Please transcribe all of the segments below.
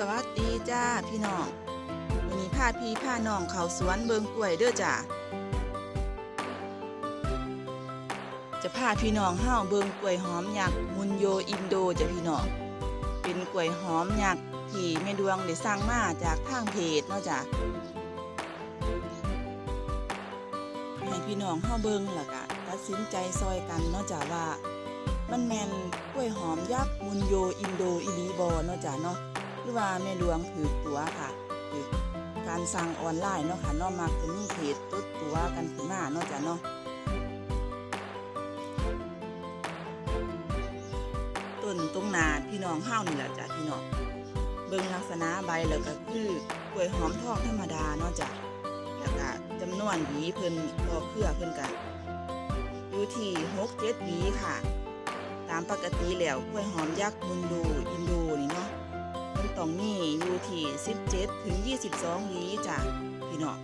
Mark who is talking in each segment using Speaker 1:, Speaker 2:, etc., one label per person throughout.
Speaker 1: สวัสดีจ้าพี่น้องวันนี้พาพี่พาน้องเขาสวนเบิงกล้วยเด้อจ้าจะพาพี่น้องเฮาวเบิงกล้วยหอมยักษ์มุนโยอินโดจ้ะพี่น้องเป็นกล้วยหอมยักษ์ที่แม่ดวงได้สร้างมาจากทางเพจเนาะจ้ะให้พี่น้องเฮาวเบิงล้วก็ตัดสินใจซอยกันเนาะจ้ะว่ามันแมนกล้วยหอมยักษ์มุนโยอินโดอีหลีบอเนาะจ้ะเนาะ หรือว่าแม่ดวงถือตัวค่ะถือการสั่งออนไลน์เนาะค่ะนาะมักจะมีเพจตุ๊ดตัวกันขึ้นมาเนาะจ้ะเนาะต้นตรงนาพี่น้องเฮานี่แหละจ้ะพี่น้องเบิ่งลักษณะใบแล้วก็คือกล้วยหอมทองธรรมดาเนาะจ้ะแล้วก็จำนวนหวีเพิ่นต่อเครือเพิ่นกันอยู่ที่หกเจ็ดหวีค่ะ ตามปกติแล้วกล้วยหอมยักษ์มุนโดอินดนี่เนาะมัน ตองมีอยู่ที่ 17 ถึง 22หวีจ้ะพี่น้อง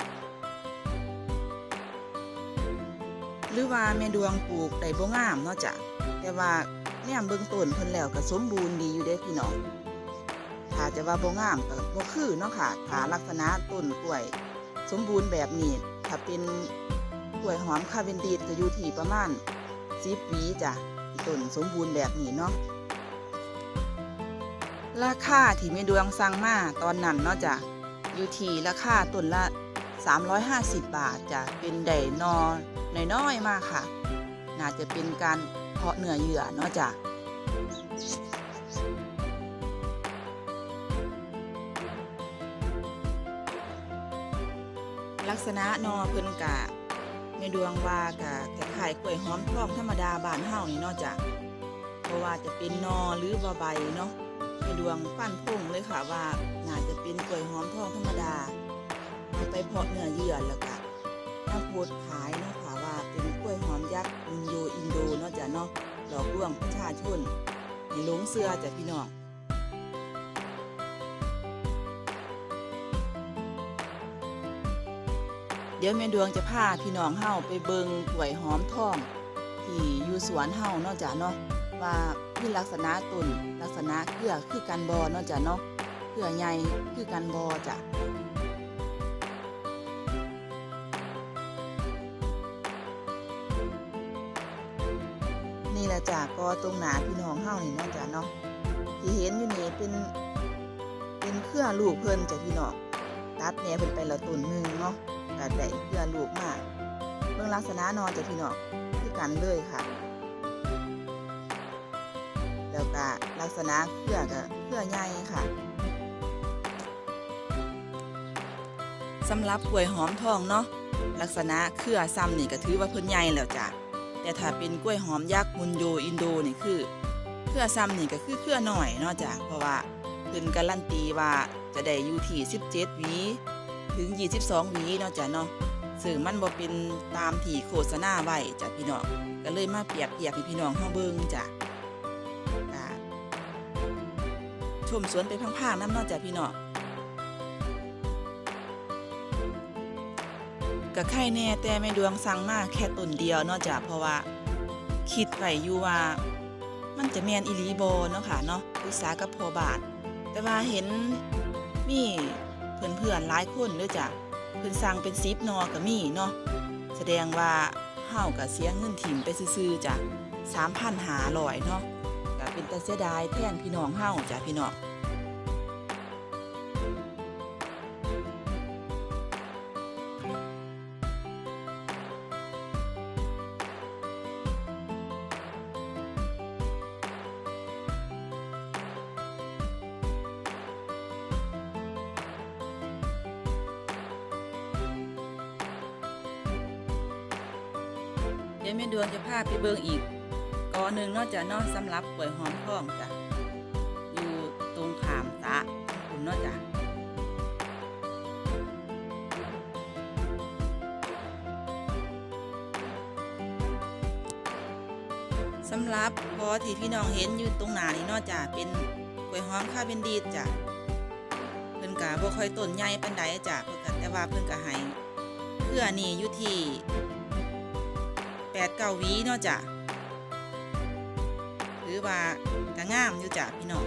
Speaker 1: หรือว่าแม่ดวงปลูกได้บ่งามเนาะจ้ะแต่ว่าแนมเบิ่งต้นเพิ่นแล้วก็สมบูรณ์ดีอยู่เด้พี่น้องถ้าจะว่าบ่งามก็บ่คือเนาะค่ะถ้าลักษณะต้นกล้วย สมบูรณ์แบบนี้ถ้าเป็นกล้วยหอมคาเวนดิสก็อยู่ที่ประมาณ10หวีจ้ะต้นสมบูรณ์แบบนี้เนาะ ราคาที่ม่ดวงสั่งมาตอนนั้นเนาะจ้ะอยู่ที่ราคาต้นละ 350 บาทจ้ะเป็นไดนอน้อยๆมากค่ะ น่าจะเป็นการเพาะเนื้อเยื่อเนาะจ้ะลักษณะนอเพิ่นกะในดวงว่ากะคล้ายๆกล้วยหอมทองธรรมดาบานเฮานี่เนาะจ้ะเพราะว่าจะเป็นนอหรือบ่ใบเนาะ ในดวงฟันพุ่งเลยค่ะว่าน่าจะเป็นกล้วยหอมทองธรรมดาเอาไปเพาะเนื้อเยื่อแล้วก็มาโพดขายเนาะค่ะว่าเป็นกล้วยหอมยักษ์อินโดอินโดเนาะจ้ะเนาะหลอกลวงประชาชนให้หลงเสื้อจ้ะพี่น้องเดี๋ยวแม่ดวงจะพาพี่น้องเฮาไปเบิงกล้วยหอมทองที่อยู่สวนเฮาเนาะจ้ะเนาะว่า มีลักษณะต้นลักษณะเครือคือกันบอนาะจ้ะเนาะเครือใหญ่คือกันบอจ้ะนี่แหละจ้ะก็ตรงหนาพี่น้องเฮานี่นาะจ้ะเนาะที่เห็นอยู่นี่เป็น เป็นเครือลูกเพิ่นจ้ะพี่น้องตัดแหน่เพิ่นไปละต้นหนึงเนาะก็ได้เพื่อลูกมากเบื้องลักษณะนอนจ้ะพี่น้องคือกันเลยค่ะ แล้วก็ลักษณะเครือกเครือใหญ่ค่ะสำหรับกล้วยหอมทองเนาะลักษณะเครือซ้ำนี่ก็ถือว่าเพิ่นใหญ่แล้วจ้ะแต่ถ้าเป็นกล้วยหอมยักษ์มุนโยอินโดนี่คือ เครือซ้ำนี่ก็คือเครือหน่อยเนาะจ้ะเพราะว่าเพิ่นการันตีว่าจะได้อยู่ที่17หวีถึง 22หวีเนาะจ้ะเนาะซึ่งมันบ่เป็นตามที่โฆษณาไว้จ้ะพี่น้องก็เลยมาเปรียบเทียบให้พี่น้องเฮาเบิ่งจ้ะ ชมสวนไปพังๆน้ำนาะจ้ะพี่น้องก็ไข่แน่แต่แม่ดวงสั่งมาแค่ต้นเดียวนาะจ้ะเพราะว่า คิดไว้อยู่ว่า มันจะแมนอีหลีบ่เนาะค่ะเนาะปรึกษากับพอบาท แต่ว่าเห็นมีเพื่อนๆหลายคนเด้อจ้ะเพิ่อนสั่งเป็นซิปนอก็มีเนาะแสดงว่าเฮาก็เสียเงินถิ่มไปซื่อๆจ้ะ3,500เนาะ เป็นตาเสียดายแทนพี่น้องเฮาจ้ะพี่น้องเดี๋ยวแม่ดวงจะพาไปเบิ่งอีกก อหนึ่งนอกจากนอกสำหรับกล้วยหอมทองจ้ะอยู่ตรงขามตะคุณนอกจากสำหรับกอที่พี่น้องเห็นอยู่ตรงหน้านี่นอกจากเป็นกล้วยหอมคาเวนดีจ้ะเพิ่นกะบ่ค่อยต้นใหญ่ปานใดจ้ะเพิ่นกะแต่ว่าเพิ่นกะให้เครือนี่อยู่ที่แปดเก้าวีเนาะจ้ะ หรือว่าก็งามอยู่จ้ะพี่น้อง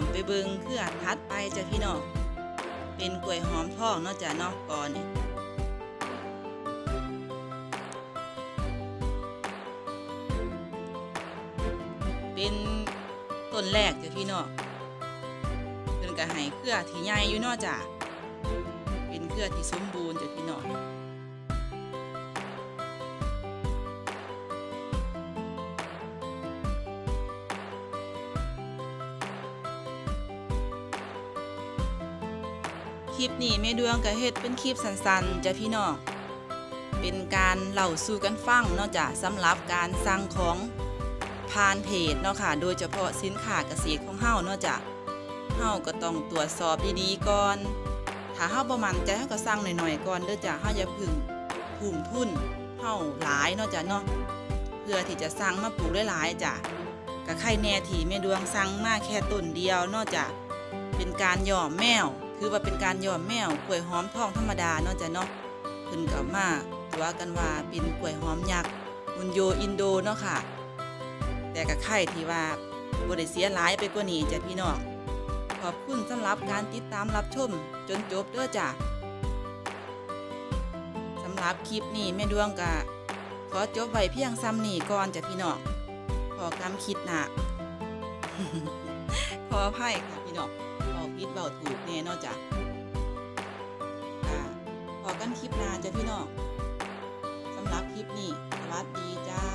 Speaker 1: มไปเบิงเครือทัดไปจ้ะพี่น้องเป็นกล้วยหอมทองเนาะจ้ะเนาะก่อนนี่เป็นต้นแรกจ้ะพี่น้องเพิ่นก็ให้เครือที่ใหญ่อยู่เนาะจ้ะเป็นเครือที่สมบูรณ์จ้ะพี่น้อง ลิปนี้แม่ดวงก็เฮ็ดเป็นคลิปสั้นๆจ้ะพี่น้อง เป็นการเล่าสู่กันฟังเนาะจ้ะสำหรับการสั่งของผ่านเพจเนาะค่ะ โดยเฉพาะสินค้าเกษตรของเฮาเนาะจ้ะเฮาก็ต้องตรวจสอบดีๆก่อน ถ้าเฮาบ่มั่นใจเฮาก็สั่งหน่อยๆก่อนเด้อจ้ะเฮาอย่าพึ่งทุ่มทุนเฮาหลายเนาะจ้ะเนาะ เพื่อที่จะสั่งมาปลูกหลายๆจ้ะก็ใครแน่ที่แม่ดวงสั่งมาแค่ต้นเดียวเนาะจ้ะเป็นการย่อมแมว คือว่าเป็นการย่อมแมวกล้วยหอมทองธรรมดาเนาะจ้ะเนาะเพิ่นก็มาตัวกันว่าเป็นกล้วยหอมยักษ์มุนโยอินโดเนาะค่ะ แต่ก็ไข่ที่ว่าบ่ได้เสียหลายไปกว่านี้จ้ะพี่น้องขอบคุณสำหรับการติดตามรับชมจนจบเด้อจ้ะสำหรับคลิปนี้แม่ดวงก็ขอจบไว้เพียงซ้ำนี้ก่อนจ้ะพี่น้องขอกำคิดหนะขออภัยค่ะพี่น้อง ผิดเบาถูกแน่นอกจากอ่าพอกันคลิปหน้าจ้ะพี่น้องสำหรับคลิปนี้สวัสดีจ้า